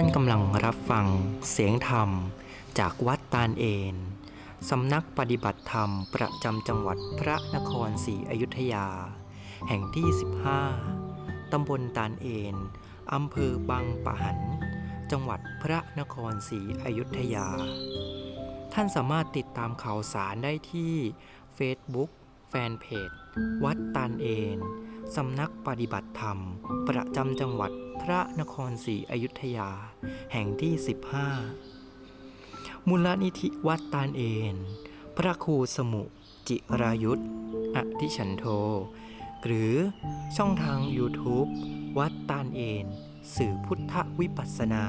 ท่านกำลังรับฟังเสียงธรรมจากวัดตาลเอนสำนักปฏิบัติธรรมประจำจังหวัดพระนครศรีอยุธยา แห่งที่ 15 ตำบลตาลเอนอำเภอบางปะหัน จังหวัดพระนครศรีอยุธยา ท่านสามารถติดตามข่าวสารได้ที่ Facebook แฟนเพจ วัดตาลเอนสำนักปฏิบัติธรรม ประจำจังหวัด ระนครศรีอยุธยา แห่งที่ 15 มูลนิธิวัดตาลเอน พระครูสมุจิรายุทธอธิฉันโท หรือช่องทาง YouTube วัดตาลเอน สื่อพุทธวิปัสนา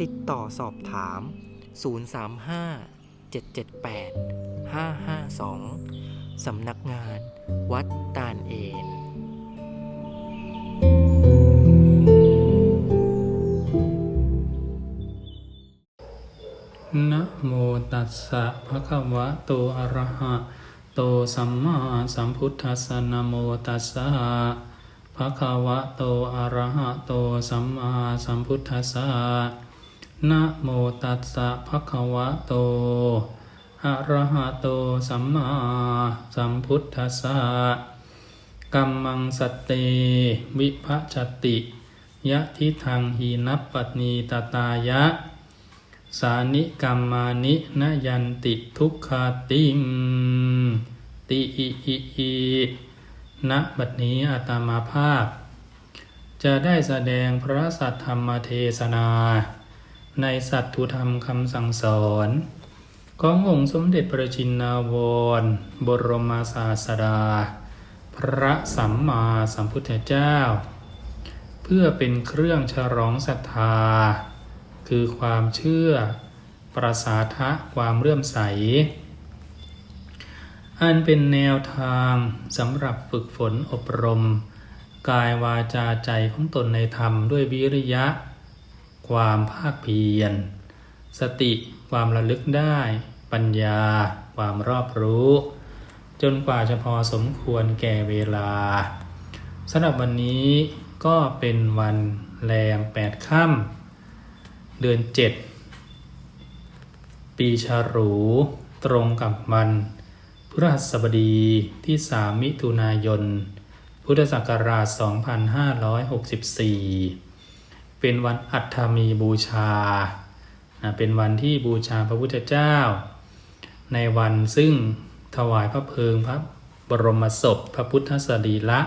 ติดต่อสอบถาม 035 778 552 สำนักงาน วัดตาลเอน โมตัสสะภะคะวะโตอะระหะโตสัมมาสัมพุทธัสสะนะโมตัสสะภะคะวะโตอะระหะโตสัมมาสัมพุทธัสสะนะโมตัสสะภะคะวะโตอะระหะโตสัมมาสัมพุทธัสสะกัมมังสตเตวิภะจติยะทิทังหีนัปปณีตตายะ สานิกรรมานินยันติทุกขาติงติอิอิอิณบัดนี้อาตมาภาพ จะได้แสดงพระสัทธรรมเทศนา ในสัตถุธรรมคำสั่งสอน ขององค์สมเด็จพระจินนาวร บรมศาสดา พระสัมมาสัมพุทธเจ้า เพื่อเป็นเครื่องฉลองศรัทธา คือความเชื่อ ประสาทะความเลื่อมใส อันเป็นแนวทางสำหรับฝึกฝนอบรม กายวาจาใจของตนในธรรมด้วยวิริยะ ความภาคเพียร สติความระลึกได้ ปัญญา ความรอบรู้ จนกว่าจะพอสมควรแก่เวลาสำหรับวันนี้ก็เป็นวันแรมแปดค่ำ เดือนเจ็ดปีฉลูตรงกับวันพฤหัสบดีที่ 3 มิถุนายน พุทธศักราช 2564 เป็นวันอัฐมีบูชานะเป็นวันที่บูชาพระพุทธเจ้า ในวันซึ่งถวายพระเพลิงพระบรมศพพระพุทธสรีละ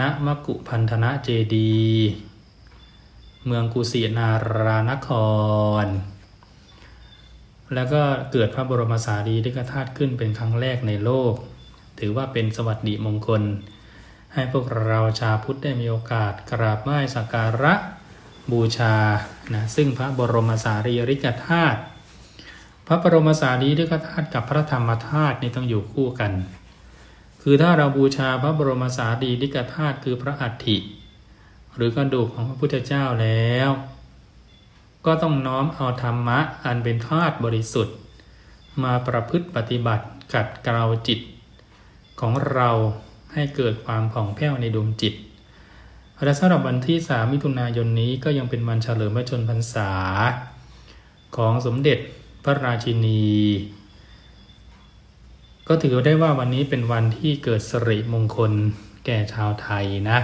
ณมกุพันธนะเจดีย์ เมืองกุสินารานคร แล้วก็เกิดพระบรมสารีริกธาตุขึ้นเป็นครั้งแรกในโลก ถือว่าเป็นสวัสดิมงคล ให้พวกเราชาวพุทธได้มีโอกาสกราบไหว้สักการะบูชานะซึ่งพระบรมสารีริกธาตุพระบรมสารีริกธาตุกับพระธรรมธาตุนี่ต้องอยู่คู่กัน คือถ้าเราบูชาพระบรมสารีริกธาตุคือพระอัฐิ หรือกระดูกของพระพุทธเจ้าแล้ว ก็ต้องน้อมเอาธรรมะอันเป็นธาตุบริสุทธิ์ มาประพฤติปฏิบัติกัดเกลาจิต ของเราให้เกิดความผ่องแผ้วในดวงจิต และสำหรับวันที่ 3 มิถุนายนนี้ก็ยังเป็นวันเฉลิมพระชนพรรษา ของสมเด็จพระราชินี ก็ถือได้ว่าวันนี้เป็นวันที่เกิดสิริมงคลแก่ชาวไทยนะ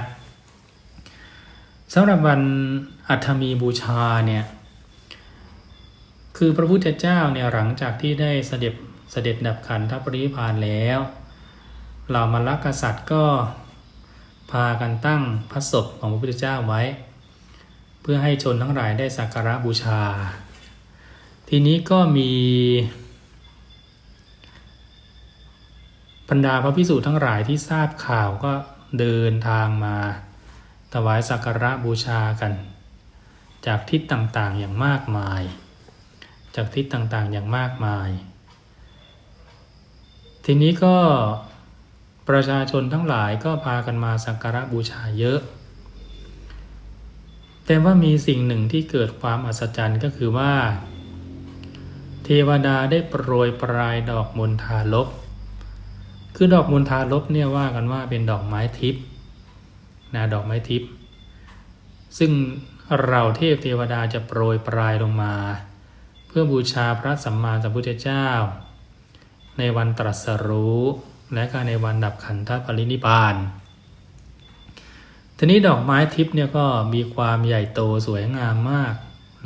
สำหรับวันอัฐมีบูชาเนี่ยคือพระพุทธเจ้าเนี่ยหลังจากที่ได้เสด็จเสด็จดับขันธปริพานแล้วเหล่ามรรคกษัตริย์ก็พากันตั้งพระศพของพระพุทธเจ้าไว้ เพื่อให้ชนทั้งหลายได้สักการะบูชา ทีนี้ก็มีบรรดาพระพิสุทั้งหลายที่ทราบข่าวก็เดินทางมา ถวายสักการะบูชากัน จากทิศต่างๆอย่างมากมาย จากทิศต่างๆอย่างมากมาย ทีนี้ก็ประชาชนทั้งหลายก็พากันมาสักการะบูชาเยอะ แต่ว่ามีสิ่งหนึ่งที่เกิดความอัศจรรย์ก็คือว่า เทวดาได้โปรยปลายดอกมณฑาลบ คือดอกมณฑาลบเนี่ยว่ากันว่าเป็นดอกไม้ทิพย์ นะดอกไม้ทิพย์ซึ่งเราเทพเทวดาจะโปรยปลายลงมา เพื่อบูชาพระสัมมาสัมพุทธเจ้า ในวันตรัสรู้ และก็ในวันดับขันธปรินิพาน ทีนี้ดอกไม้ทิพย์เนี่ยก็มีความใหญ่โตสวยงามมาก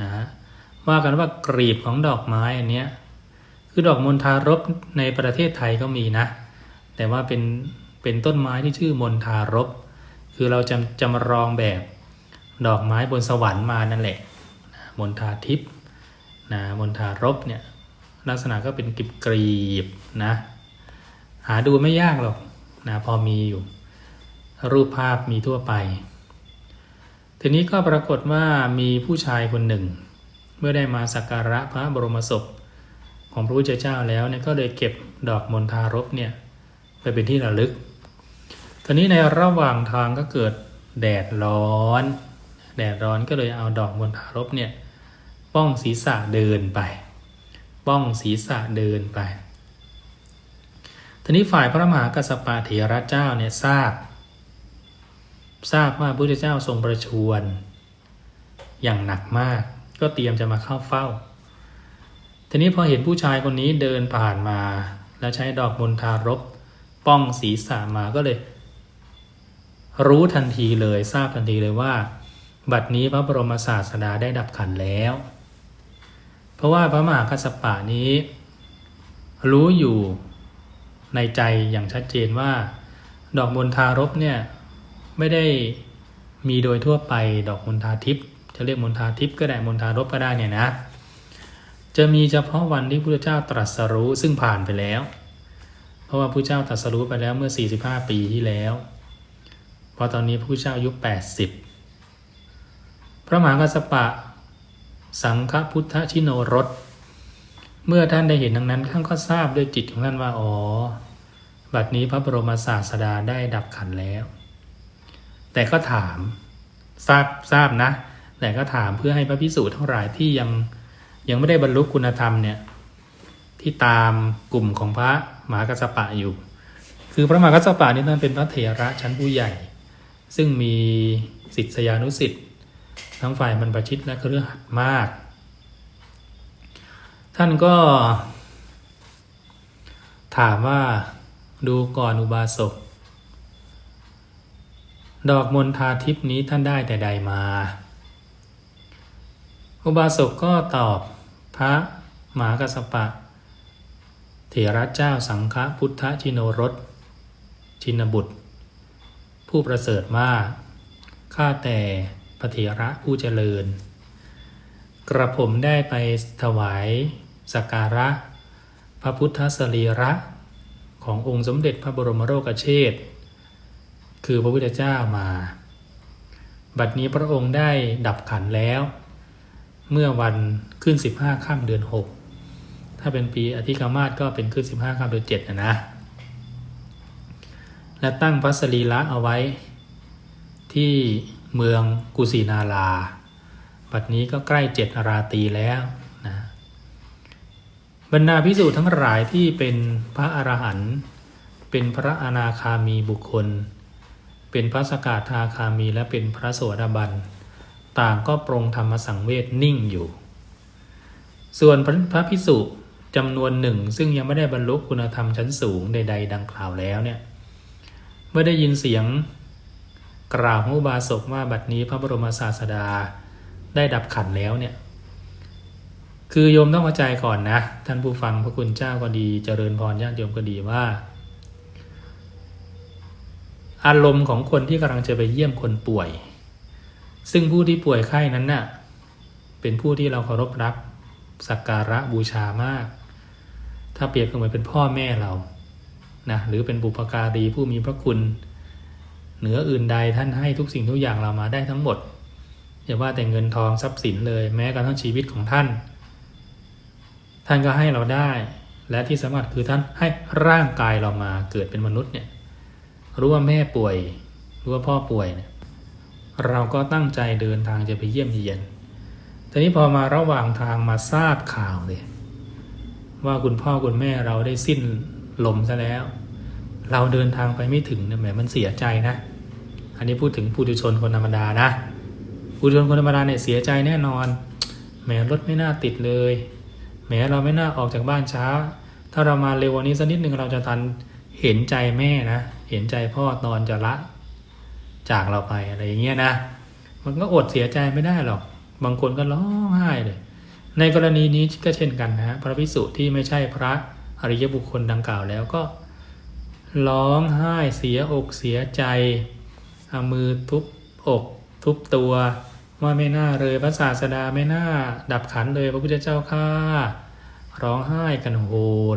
นะฮะว่ากันว่ากรีบของดอกไม้อันเนี้ยคือดอกมณฑารบในประเทศไทยก็มีนะ แต่ว่าเป็นเป็นต้นไม้ที่ชื่อมณฑารบ คือเราจะจะมาลองแบบดอกไม้บนสวรรค์มานั่นแหละนะมณฑาทิพย์นะมณฑารบเนี่ยลักษณะก็เป็นกรีบกรีบๆนะหาดูไม่ยากหรอกนะพอมีอยู่รูปภาพมีทั่วไป ทีนี้ก็ปรากฏว่ามีผู้ชายคนหนึ่ง เมื่อได้มาสักการะพระบรมศพของพระพุทธเจ้าแล้วเนี่ยก็เลยเก็บดอกมณฑารบเนี่ยไปเป็นที่ระลึก ทีนี้ในระหว่างทางก็เกิดแดดร้อน แดดร้อนก็เลยเอาดอกมณฑารบเนี่ยป้องศีรษะเดินไป ป้องศีรษะเดินไป ทีนี้ฝ่ายพระมหากัสสปะเถระเจ้าเนี่ยทราบ ทราบว่าพระพุทธเจ้าทรงประชวรอย่างหนักมาก ก็เตรียมจะมาเข้าเฝ้า ทีนี้พอเห็นผู้ชายคนนี้เดินผ่านมา แล้วใช้ดอกมณฑารบป้องศีรษะมาก็เลย รู้ทันทีเลยทราบทันทีเลยว่า บัดนี้พระบรมศาสดาได้ดับขันแล้ว เพราะว่าพระมหากัสสปะนี้ รู้อยู่ในใจอย่างชัดเจนว่า ดอกมณฑารบเนี่ยไม่ได้มีโดยทั่วไปดอกมณฑาทิพย์จะเรียกมณฑาทิพย์ก็ได้มณฑารบก็ได้เนี่ยนะ จะมีเฉพาะวันที่พระพุทธเจ้าตรัสรู้ซึ่งผ่านไปแล้ว เพราะว่าพระเจ้าตรัสรู้ไปแล้วเมื่อ 45 ปีที่แล้ว ราะตอนนี้พระพุทธเจ้าอายุ80 พระมหากัสสปะ สังฆพุทธชิโนรส เมื่อท่านได้เห็นดังนั้นท่านก็ทราบด้วยจิตของท่านว่าอ๋อ บัดนี้พระบรมศาสดาได้ดับขันแล้ว แต่ก็ถามทราบทราบนะ แต่ก็ถามเพื่อให้พระพิสูจน์ทั้งหลายที่ยังยังไม่ได้บรรลุคุณธรรมเนี่ยที่ตามกลุ่มของพระมหากัสสปะอยู่ คือพระมหากัสปะนี่ท่านเป็นพระเถระชั้นผู้ใหญ่ ซึ่งมีสิทธิยานุสิทธิ์ทั้งฝ่ายบรรพชิตและเครือขัดมาก ท่านก็ถามว่าดูก่อนอุบาสก ดอกมณฑาทิพนี้ท่านได้แต่ใดมา อุบาสกก็ตอบพระหมากัสสปะ เถระเจ้าสังฆพุทธชิโนรสชินบุตร ผู้ประเสริฐมาข้าแต่พระเถระผู้เจริญ กระผมได้ไปถวายสักการะ พระพุทธสรีระขององค์สมเด็จพระบรมโลกเชษฐ์คือพระพุทธเจ้ามา บัดนี้พระองค์ได้ดับขันแล้ว เมื่อวันขึ้น 15ค่ำเดือน 6 ถ้าเป็นปีอธิกามาศก็เป็นขึ้น 15ค่ำเดือน7นะนะ และตั้งพระสรีระเอาไว้ ที่เมืองกุสินาราบัดนี้ก็ใกล้เจ็ดราตรีแล้วนะบรรดาพิสูจน์ทั้งหลายที่เป็นพระอรหันต์เป็นพระอนาคามีบุคคล เป็นพระสกทาคามีและเป็นพระโสดาบัน ต่างก็ปรงธรรมสังเวชนิ่งอยู่ ส่วนพระพระพิสุจำนวนหนึ่งซึ่งยังไม่ได้บรรลุคุณธรรมชั้นสูงใด ๆ ดังกล่าวแล้วเนี่ย เมื่อได้ยินเสียง กล่าวของอุบาสกว่าบัดนี้พระบรมศาสดาได้ดับขันแล้วเนี่ย คือโยมต้องเข้าใจก่อนนะ ท่านผู้ฟังพระคุณเจ้าก็ดี เจริญพรญาติโยมก็ดีว่า อารมณ์ของคนที่กำลังจะไปเยี่ยมคนป่วย ซึ่งผู้ที่ป่วยไข้นั้นน่ะเป็นผู้ที่เราเคารพรักสักการะบูชามาก ถ้าเปรียบก็เหมือนเป็นพ่อแม่เรา นะหรือเป็นบุพการีผู้มีพระคุณ เหนืออื่นใดท่านให้ทุกสิ่งทุกอย่างเรามาได้ทั้งหมดอย่าว่าแต่เงินทองทรัพย์สินเลยแม้กระทั่งชีวิตของท่าน ท่านก็ให้เราได้ และที่สำคัญคือท่านให้ร่างกายเรามาเกิดเป็นมนุษย์เนี่ยรู้ว่าแม่ป่วยรู้ว่าพ่อป่วยเนี่ยเราก็ตั้งใจเดินทางจะไปเยี่ยมเยียนทีนี้พอมาระหว่างทางมาทราบข่าวเลยว่าคุณพ่อคุณแม่เราได้สิ้นลมซะแล้ว เราเดินทางไปไม่ถึงเนี่ยแหมมันเสียใจนะ อันนี้พูดถึงผู้ดุชนคนธรรมดานะปุถุชนคนธรรมดาเนี่ยเสียใจแน่นอนแหมรถไม่น่าติดเลยแหมเราไม่น่าออกจากบ้านช้า ถ้าเรามาเร็ววันนี้สักนิดหนึ่งเราจะทันเห็นใจแม่นะ เห็นใจพ่อตอนจะละจากเราไปอะไรอย่างเงี้ยนะ มันก็อดเสียใจไม่ได้หรอก บางคนก็ร้องไห้เลย ในกรณีนี้ก็เช่นกันนะพระพิสุที่ไม่ใช่พระอริยบุคคลดังกล่าวแล้วก็ ร้องไห้เสียอกเสียใจเอามือทุบอกทุบตัวว่าไม่น่าเลยพระศาสดาไม่น่า ดับขันเลยพระพุทธเจ้าข้าร้องไห้กันโฮ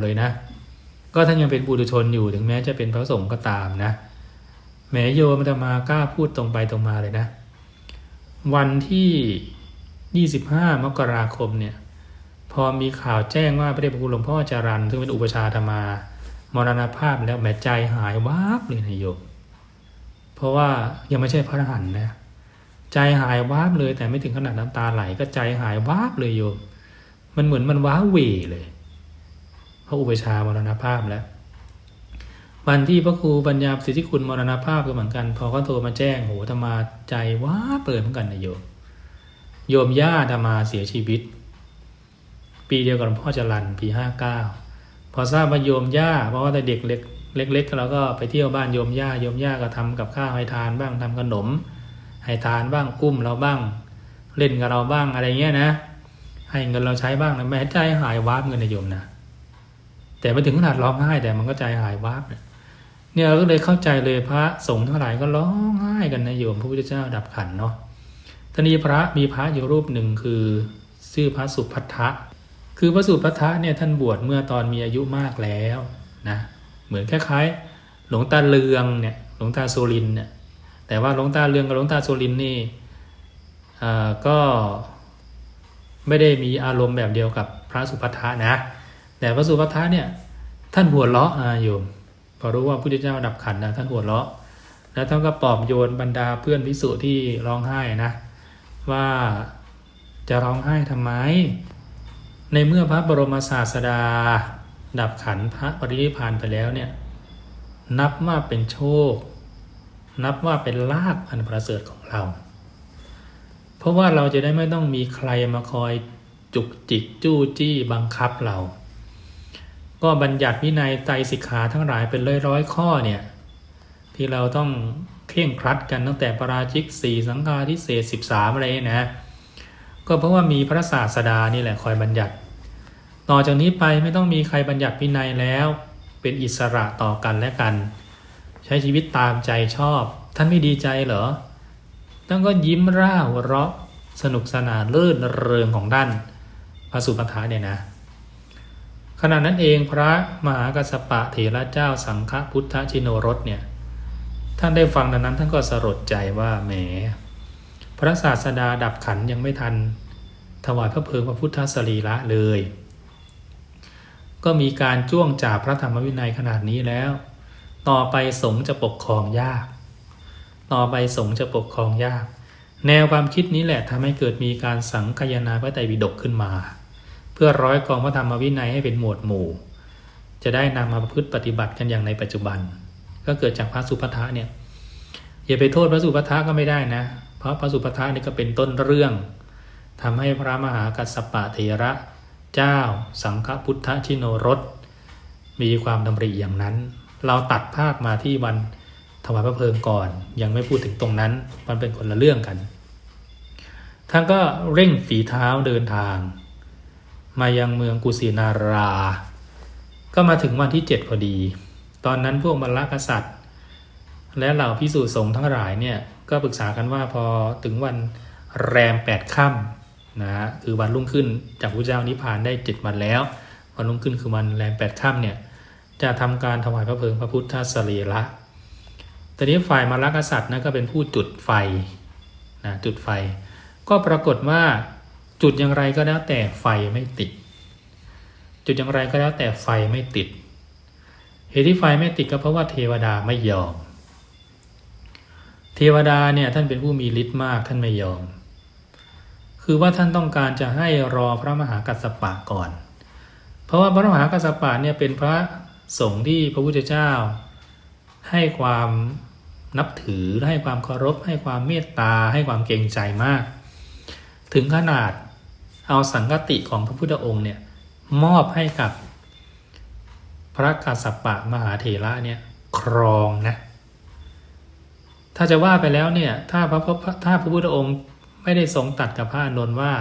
เลยนะ ก็ท่านยังเป็นบุรุชนอยู่ถึงแม้จะเป็นพระสงฆ์ก็ตามนะแม้โยมจะมากล้าพูดตรงไปตรงมาเลยนะ วันที่ 25 มกราคมเนี่ย พอมีข่าวแจ้งว่าพระเดชพระคุณหลวงพ่อจารันซึ่งเป็นอุปชาธรรมา มรณภาพแล้วแม่ใจหายวาบเลยนะโยมเพราะว่ายังไม่ใช่พระอรหันต์นะใจหายวาบเลย แต่ไม่ถึงขนาดน้ำตาไหล ก็ใจหายวาบเลยโยม มันเหมือนมันว้าเหวเลยเพราะอุปชามรณภาพแล้ว วันที่พระครูปัญญาสิทธิคุณมรณภาพก็เหมือนกัน พอเขาโทรมาแจ้งโหธรรมาใจว้าเปิดเหมือนกันนะโยมโยมย่าธรรมาเสียชีวิต ปีเดียวกับหลวงพ่อจรันปีห้าเก้า พอทราบว่าโยมย่า เพราะว่าแต่เด็กเล็กเล็กๆเราก็ไปเที่ยวบ้านโยมย่าโยมย่าก็ทำกับข้าวให้ทานบ้างทำขนม ให้ทานบ้างอุ้มเราบ้าง เล่นกับเราบ้างอะไรเงี้ยนะ ให้เงินเราใช้บ้างนะแม้ใจหายวาบเงินในโยมนะแต่ไม่ถึงขนาดร้องไห้แต่มันก็ใจหายวาบเนี่ยเราก็เลยเข้าใจเลยพระสงฆ์ทั้งหลายก็ร้องไห้กันนะโยมพระพุทธเจ้าดับขันเนาะตอนนี้พระมีพระอยู่รูปหนึ่งคือชื่อพระสุพัทธะ คือพระสุพัทธะเนี่ยท่านบวชเมื่อตอนมีอายุมากแล้วนะเหมือนคล้ายๆ หลวงตาเลืองเนี่ยหลวงตาโซลินเนี่ยแต่ว่าหลวงตาเลืองกับหลวงตาโซลินนี่อ่าก็ไม่ได้มีอารมณ์แบบเดียวกับพระสุพัทธะนะ แต่พระสุพัทธะเนี่ยท่านหัวเราะอ่าโยมพอรู้ว่าพระพุทธเจ้าดับขันนะท่านหัวเราะ แล้วท่านก็ปลอบโยนบรรดาเพื่อนพิสุที่ร้องไห้นะ ว่าจะร้องไห้ทำไม ในเมื่อพระบรมศาสดา ดับขันพระปรินิพานไปแล้วเนี่ยนับว่าเป็นโชค นับว่าเป็นลาภอันประเสริฐของเรา เพราะว่าเราจะได้ไม่ต้องมีใครมาคอยจุกจิกจู้จี้บังคับเรา ก็บัญญัติวินัยไตรสิกขาทั้งหลายเป็นร้อยร้อยข้อเนี่ยที่เราต้องเคร่งครัดกันตั้งแต่ปราชิกสี่สังฆาทิเศษสิบสามอะไรนี่นะ ก็เพราะว่ามีพระศาสดานี่แหละคอยบัญญัติ ต่อจากนี้ไปไม่ต้องมีใครบัญญัติวินัยแล้ว เป็นอิสระต่อกันและกัน ใช้ชีวิตตามใจชอบ ท่านไม่ดีใจเหรอท่านก็ยิ้มร่าหัวเราะสนุกสนานเลื่นเริงของท่านพระสุปทาเนี่ยนะขณะนั้นเองพระมหากัสสปะเถระเจ้าสังฆพุทธชิโนรสเนี่ยท่านได้ฟังดังนั้นท่านก็สลดใจว่าแหม พระศาสดาดับขันยังไม่ทัน ถวายพระเพลิงพระพุทธสรีระเลย ก็มีการจ้วงจาพระธรรมวินัยขนาดนี้แล้ว ต่อไปสงฆ์จะปกครองยาก ต่อไปสงฆ์จะปกครองยาก แนวความคิดนี้แหละทำให้เกิดมีการสังคายนาพระไตรปิฎกขึ้นมา เพื่อร้อยกองพระธรรมวินัยให้เป็นหมวดหมู่ จะได้นำมาประพฤติปฏิบัติกันอย่างในปัจจุบัน ก็เกิดจากพระสุภัทะเนี่ยอย่าไปโทษพระสุภัทะก็ไม่ได้นะ เพราะพระสุภัทะนี่ก็เป็นต้นเรื่องทำให้พระมหากัสสปะเถระ เจ้า สังฆพุทธชิโนรส มีความดำริอย่างนั้น เราตัดภาคมาที่วันถวายพระเพลิงก่อน ยังไม่พูดถึงตรงนั้น มันเป็นคนละเรื่องกัน ท่านก็เร่งฝีเท้าเดินทาง มายังเมืองกุสินารา ก็มาถึงวันที่เจ็ดพอดี ตอนนั้นพวกมรรคกษัตริย์ และเหล่าพิสูจน์สงฆ์ทั้งหลายเนี่ยก็ปรึกษากันว่าพอถึงวันแรมแปดค่ำ นะคือวันรุ่งขึ้นจากพระเจ้านิพพานได้เจ็ดวันแล้ว วันรุ่งขึ้นคือวันแรมแปดค่ำเนี่ยจะทำการถวายพระเพลิงพระพุทธสรีระตอนนี้ฝ่ายมรรคกษัตริย์นะก็เป็นผู้จุดไฟนะจุดไฟ ก็ปรากฏว่าจุดอย่างไรก็แล้วแต่ไฟไม่ติด จุดอย่างไรก็แล้วแต่ไฟไม่ติดเหตุที่ไฟไม่ติดก็เพราะว่าเทวดาไม่ยอม เทวดาเนี่ยท่านเป็นผู้มีฤทธิ์มากท่านไม่ยอม คือว่าท่านต้องการจะให้รอพระมหากัสสปะก่อน เพราะว่าพระมหากัสสปะเนี่ยเป็นพระสงฆ์ที่พระพุทธเจ้า ให้ความนับถือให้ความเคารพ ให้ความเมตตา ให้ความเกรงใจมาก ถึงขนาดเอาสังกติของพระพุทธองค์เนี่ยมอบให้กับพระกัสสปะมหาเถระเนี่ยครองนะถ้าจะว่าไปแล้วเนี่ยถ้าพระพระถ้าพระพุทธองค์ ไม่ได้ทรงตัดกับพระอานนท์ว่า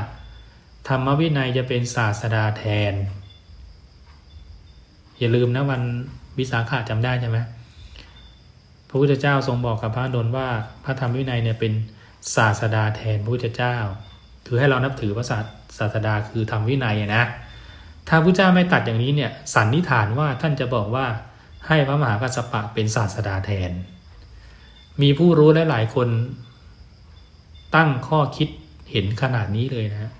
ธรรมวินัยจะเป็นศาสดาแทน อย่าลืมนะวันวิสาขะจำได้ใช่ไหมพระพุทธเจ้าทรงบอกกับพระอานนท์ว่า พระธรรมวินัยเนี่ยเป็นศาสดาแทนพระพุทธเจ้า คือให้เรานับถือพระศาศาสดาคือธรรมวินัยนะถ้าพระเจ้าไม่ตัดอย่างนี้เนี่ยสันนิษฐานว่าท่านจะบอกว่าให้พระมหากัสสปะเป็นศาสดาแทน มีผู้รู้หลายๆคน ตั้งข้อคิดเห็นขนาดนี้เลยนะ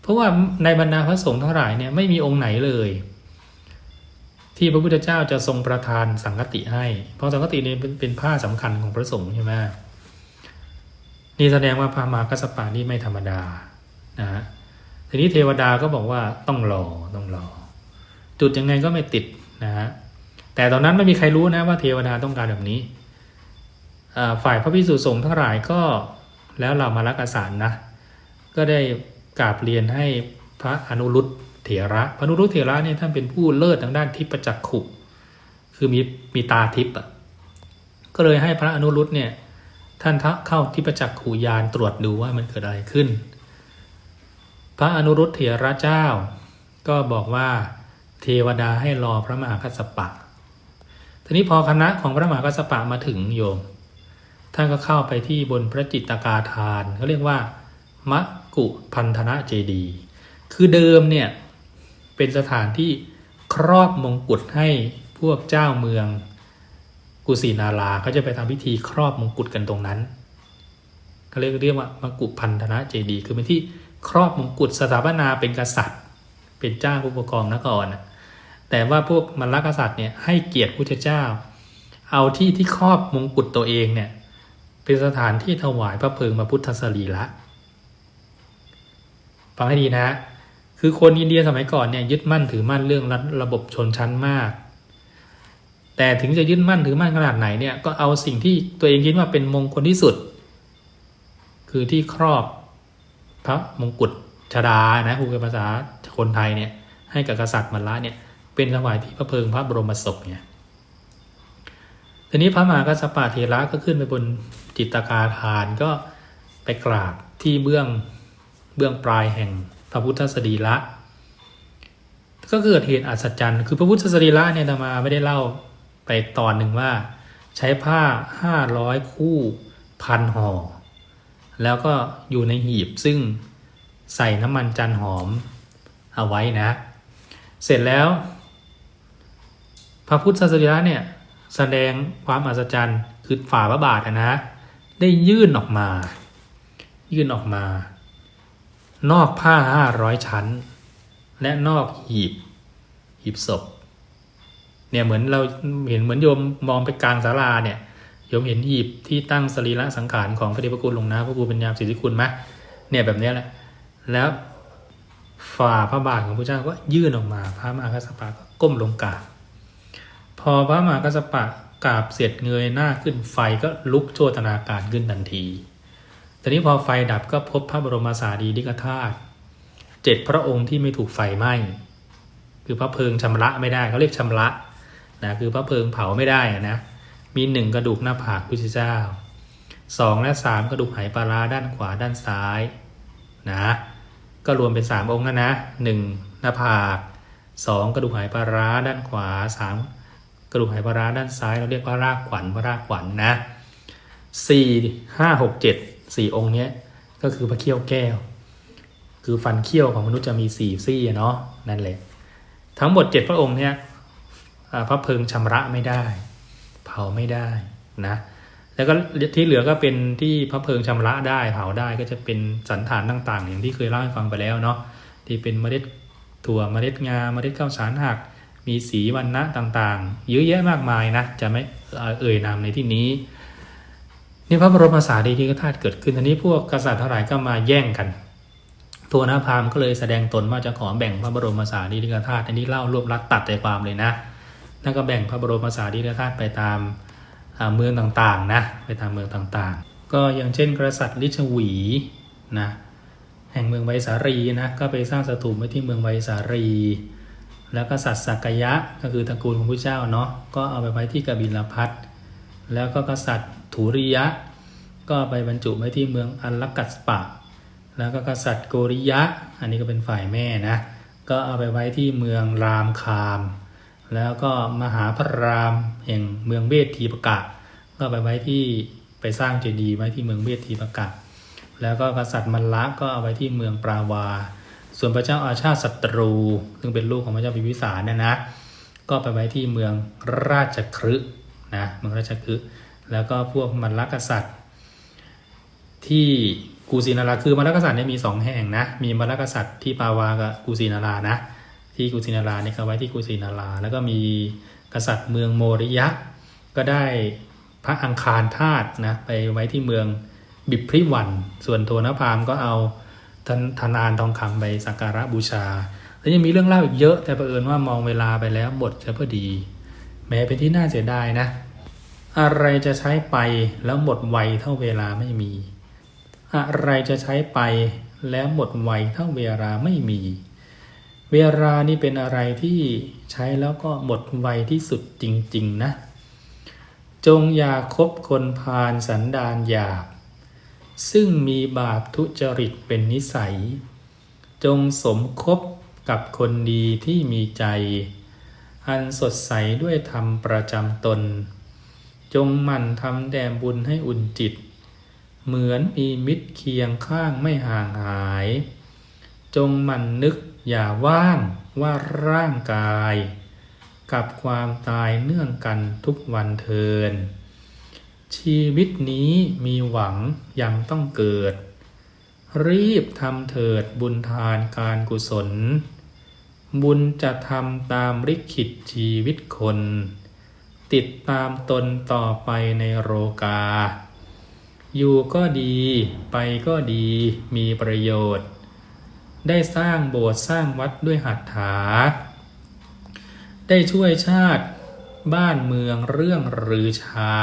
เพราะว่าในบรรดาพระสงฆ์ทั้งหลายเนี่ยไม่มีองค์ไหนเลย ที่พระพุทธเจ้าจะทรงประทานสังกติให้ เพราะสังกติเนี่ยเป็นผ้าสำคัญของพระสงฆ์ใช่ไหมนี่แสดงว่าพระมากัสสปะนี่ไม่ธรรมดานะฮะทีนี้เทวดาก็บอกว่าต้องรอต้องรอ จุดยังไงก็ไม่ติดนะฮะแต่ตอนนั้นไม่มีใครรู้นะว่าเทวดาต้องการแบบนี้ ฝ่ายพระพิสุสงฆ์ทั้งหลายก็ แล้วเรามารักษารนะ ก็ได้กราบเรียนให้พระอนุรุตเถระ พระอนุรุตเถระเนี่ยท่านเป็นผู้เลิศทางด้านทิพจักขุ คือมีมีตาทิพย์อะก็เลยให้พระอนุรุตเนี่ยท่านเข้าทิพจักขุยานตรวจดูว่ามันเกิดอะไรขึ้น พระอนุรุตเถระเจ้า ก็บอกว่าเทวดาให้รอพระมหากัสสปะ ทีนี้พอคณะของพระมหากัสสปะมาถึงโยม ท่านก็เข้าไปที่บนพระจิตกาทานเขาเรียกว่ามะกุพันธนะเจดี คือเดิมเนี่ยเป็นสถานที่ครอบมงกุฎให้พวกเจ้าเมืองกุสินาราเขาจะไปทำพิธีครอบมงกุฎกันตรงนั้นเขาเรียกเรียกว่ามกุพันธนะเจดี คือเป็นที่ครอบมงกุฎสถาปนาเป็นกษัตริย์ เป็นเจ้าผู้ปกครองนครนะแต่ว่าพวกมรรคกษัตริย์เนี่ยให้เกียรติพระเจ้า เอาที่ที่ครอบมงกุฎตัวเองเนี่ย เป็นสถานที่ถวายพระเพลิงมาพุทธสรีละฟังให้ดีนะ คือคนอินเดียสมัยก่อนเนี่ยยึดมั่นถือมั่นเรื่องระระบบชนชั้นมาก แต่ถึงจะยึดมั่นถือมั่นขนาดไหนเนี่ยก็เอาสิ่งที่ตัวเองคิดว่าเป็นมงคลที่สุด คือที่ครอบพระมงกุฎชดานะคูเป็นภาษาคนไทยเนี่ยให้กับกษัตริย์มรละเนี่ยเป็นถวายที่พระเพลิงพระบรมศพเนี่ยทีนี้พระมหากัสสปะเทระก็ขึ้นไปบน จิตกาทานก็ไปกราบที่เบื้องเบื้องปลายแห่งพระพุทธสรีระก็เกิดเหตุอัศจรรย์ คือพระพุทธสรีระเนี่ยธรรมาไม่ได้เล่าไปตอนหนึ่งว่า ใช้ผ้าห้าร้อยคู่พันห่อ แล้วก็อยู่ในหีบซึ่งใส่น้ำมันจันหอมเอาไว้นะ เสร็จแล้ว พระพุทธสรีระเนี่ยแสดงความอัศจรรย์คือฝ่าพระบาทนะ ได้ยื่นออกมา ยื่นออกมา นอกผ้าห้าร้อยชั้น และนอกหีบ หีบศพ เนี่ยเหมือนเราเห็นเหมือนโยมมองไปกลางศาลาเนี่ยโยมเห็นหีบที่ตั้งสรีระสังขารของพระเดชพระคุณหลวงนะพระครูปัญญาสิทธิคุณไหมเนี่ยแบบนี้แหละ แล้วฝ่าพระบาทของพระเจ้าก็ยื่นออกมา พระมหากัสสปะก็ก้มลงกราบพอพระมหากัสสปะ กราบเสร็จเงยหน้าขึ้นไฟก็ลุกโชตนาการขึ้นทันทีทีนี้พอไฟดับก็พบพระบรมสารีริกธาตุเจ็ดพระองค์ที่ไม่ถูกไฟไหม้คือพระเพลิงชำระไม่ได้เขาเรียกชำระนะคือพระเพลิงเผาไม่ได้อะนะมีหนึ่งกระดูกหน้าผากพุทธเจ้าสองและสามกระดูกไหปลาร้าด้านขวาด้านซ้ายนะก็รวมเป็นสามองค์นะนะหนึ่งหน้าผากสองกระดูกไหปลาร้าด้านขวาสาม กระดูกไหปลาร้าด้านซ้ายเราเรียกว่ารากขวัญพระรากขวัญนะสี่ห้าหกเจ็ดสี่องค์เนี้ยก็คือพระเขี้ยวแก้ว คือฟันเขี้ยวของมนุษย์จะมีสี่ซี่เนาะนั่นแหละทั้งหมดเจ็ดพระองค์เนี้ยพระเพิงชำระไม่ได้ เผาไม่ได้นะแล้วก็ที่เหลือก็เป็นที่พระเพิงชำระได้เผาได้ก็จะเป็นสันฐานต่าง ๆ อย่างที่เคยเล่าให้ฟังไปแล้วเนาะที่เป็นเมล็ดถั่วเมล็ดงาเมล็ดข้าวสารหัก มีสีวันนะต่างๆ เยอะแยะมากมายนะ จะไม่เอ่ยนามในที่นี้ นี่พระบรมสารีริกธาตุเกิดขึ้นทีนี้พวกกษัตริย์ทั้งหลายก็มาแย่งกัน ตัวนาพามก็เลยแสดงตนว่าจะขอแบ่งพระบรมสารีริกธาตุอันนี้เล่ารวบรัดตัดใจความเลยนะแล้วก็แบ่งพระบรมสารีริกธาตุไปตามเมืองต่างๆนะไปตามเมืองต่างๆ ก็อย่างเช่น กษัตริย์ลิชวีนะแห่งเมืองไวสารีนะก็ไปสร้างสถูปไว้ที่เมืองไวสารี แล้วก็สัตว์สักยะก็คือตระกูลของพระเจ้าเนาะก็เอาไปไว้ที่กบิลพัทแล้วก็กษัตริย์ถูริยะ ก็ไปบรรจุไว้ที่เมืองอัลลักกัสปะ แล้วก็กษัตริย์โกริยะ อันนี้ก็เป็นฝ่ายแม่นะก็เอาไปไว้ที่เมืองรามคาม แล้วก็มหาพระรามแห่งเมืองเวททีปกะ ก็ไปไว้ที่ไปสร้างเจดีย์ไว้ที่เมืองเวททีปกะ แล้วก็กษัตริย์มัลละก็เอาไว้ที่เมืองปราวา ส่วนพระเจ้าอาชาติศัตรู ซึ่งเป็นลูกของพระเจ้าพิมพิสารเนี่ยนะ ก็ไปไว้ที่เมืองราชคฤห์นะเมืองราชคฤห์แล้วก็พวกมัลละกษัตริย์ ที่กูสินาราคือมัลลกษัตริย์เนี่ยมีสองแห่งนะมีมัลลกษัตริย์ที่ปาวากับกูสินารานะ ที่กุสินาราเนี่ยเขาไว้ที่กุสินารา แล้วก็มีกษัตริย์เมืองโมริยะ ก็ได้พระอังคารธาตุนะไปไว้ที่เมืองบิพริวัน ส่วนโทนพามก็เอา ธนนานทองคำไปสักการะบูชา แล้วยังมีเรื่องเล่าอีกเยอะแต่ประเอิญว่ามองเวลาไปแล้วบทจะพอดี แม้เป็นที่น่าเสียดายนะ อะไรจะใช้ไปแล้วหมดไวเท่าเวลาไม่มี อะไรจะใช้ไปแล้วหมดไวเท่าเวลาไม่มี เวลานี่เป็นอะไรที่ใช้แล้วก็หมดไวที่สุดจริง ๆ นะ จงอย่าคบคนพาลสันดานหยาบ ซึ่งมีบาปทุจริตเป็นนิสัย จงสมคบกับคนดีที่มีใจ อันสดใสด้วยธรรมประจำตน จงหมั่นทำแด่บุญให้อุ่นจิต เหมือนมีมิตรเคียงข้างไม่ห่างหาย จงหมั่นนึกอย่าว่างว่าร่างกาย กับความตายเนื่องกันทุกวันเทิน ชีวิตนี้มีหวังยังต้องเกิด รีบทำเถิดบุญทานการกุศล บุญจะทำตามริขิตชีวิตคน ติดตามตนต่อไปในโรกา อยู่ก็ดีไปก็ดีมีประโยชน์ ได้สร้างโบสถ์สร้างวัดด้วยหัตถา ได้ช่วยชาติบ้านเมืองเรื่องรือชา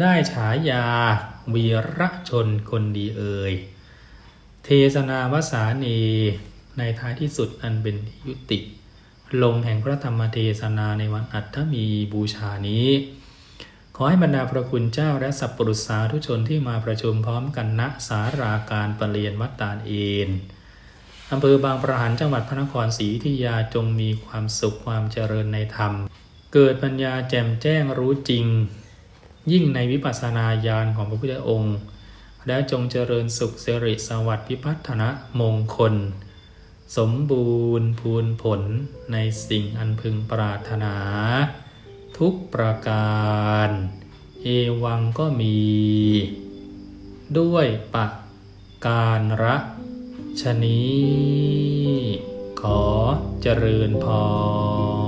ได้ฉายาวีรชนคนดีเอ่ย เทศนาวสานีในท้ายที่สุดอันเป็นยุติ ลงแห่งพระธรรมเทศนาในวันอัฏฐมีบูชานี้ ขอให้บรรดาพระคุณเจ้าและสัพปรุษสาธุชนที่มาประชุมพร้อมกันณสาราการประเรียนวัดตาลเอนอำเภอบางประหันจังหวัดพระนครศรีอยุธยาจงมีความสุขความเจริญในธรรม เกิดปัญญาแจ่มแจ้งรู้จริง ยิ่งในวิปัสสนาญาณของพระพุทธองค์ และจงเจริญสุขเสริสวัสดิ์พิพัฒนะมงคล สมบูรณ์พูนผลในสิ่งอันพึงปรารถนา ทุกประการ เอวังก็มี ด้วยปะการระชนีขอเจริญพร